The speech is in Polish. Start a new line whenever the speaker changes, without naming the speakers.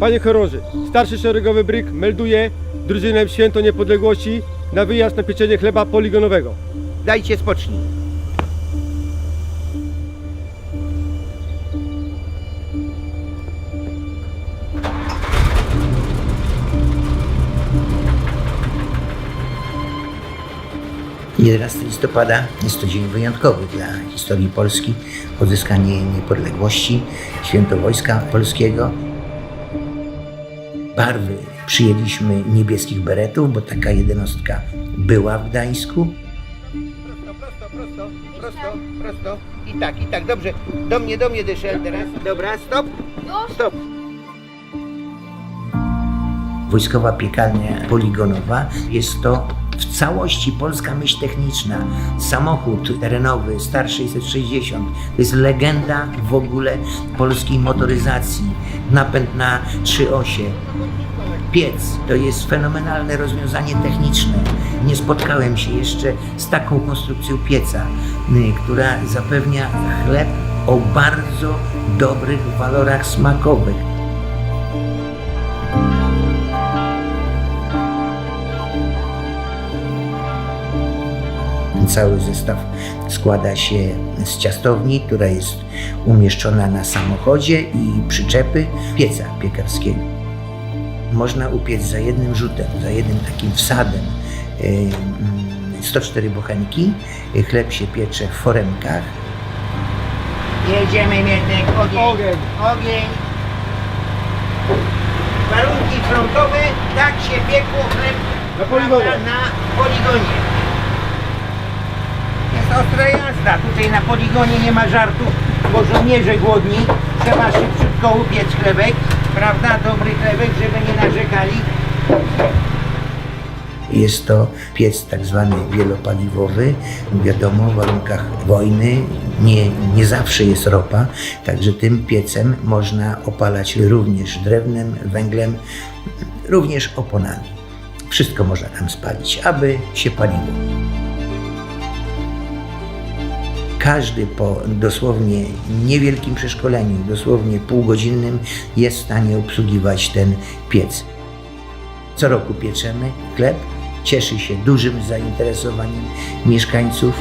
Panie chorąży, starszy szeregowy bryk melduje drużynę Święto Niepodległości na wyjazd na pieczenie chleba poligonowego.
Dajcie spocznij. Jedenasty listopada jest to dzień wyjątkowy dla historii Polski. Odzyskanie niepodległości, święto Wojska Polskiego. Barwy przyjęliśmy niebieskich beretów, bo taka jednostka była w Gdańsku. Prosto, prosto, prosto, prosto, prosto. I tak, i tak, dobrze. Do mnie, do mnie dyszel teraz. Dobra, stop. Stop. Wojskowa piekarnia poligonowa jest to w całości polska myśl techniczna. Samochód terenowy Star 660 to jest legenda w ogóle polskiej motoryzacji. Napęd na trzy osie. Piec to jest fenomenalne rozwiązanie techniczne. Nie spotkałem się jeszcze z taką konstrukcją pieca, y, która zapewnia chleb o bardzo dobrych walorach smakowych. Cały zestaw składa się z ciastowni, która jest umieszczona na samochodzie i przyczepy pieca piekarskiego. Można upiec za jednym rzutem, za jednym takim wsadem y, mm, 104 bochenki. Chleb się piecze w foremkach. Jedziemy, Mietek, ogień.
Ogień.
Ogień. Warunki frontowe, tak się piekło chleb
Na poligonie.
na poligonie. Jazda. Tutaj na poligonie nie ma żartów, bo żołnierze głodni. Trzeba szybciutko upiec chlebek, prawda? Dobry chlebek, żeby nie narzekali. Jest to piec tak zwany wielopaliwowy. Wiadomo, w warunkach wojny nie, nie zawsze jest ropa, także tym piecem można opalać również drewnem, węglem, również oponami. Wszystko można tam spalić, aby się paliło. Każdy po dosłownie niewielkim przeszkoleniu, dosłownie półgodzinnym, jest w stanie obsługiwać ten piec. Co roku pieczemy chleb, cieszy się dużym zainteresowaniem mieszkańców.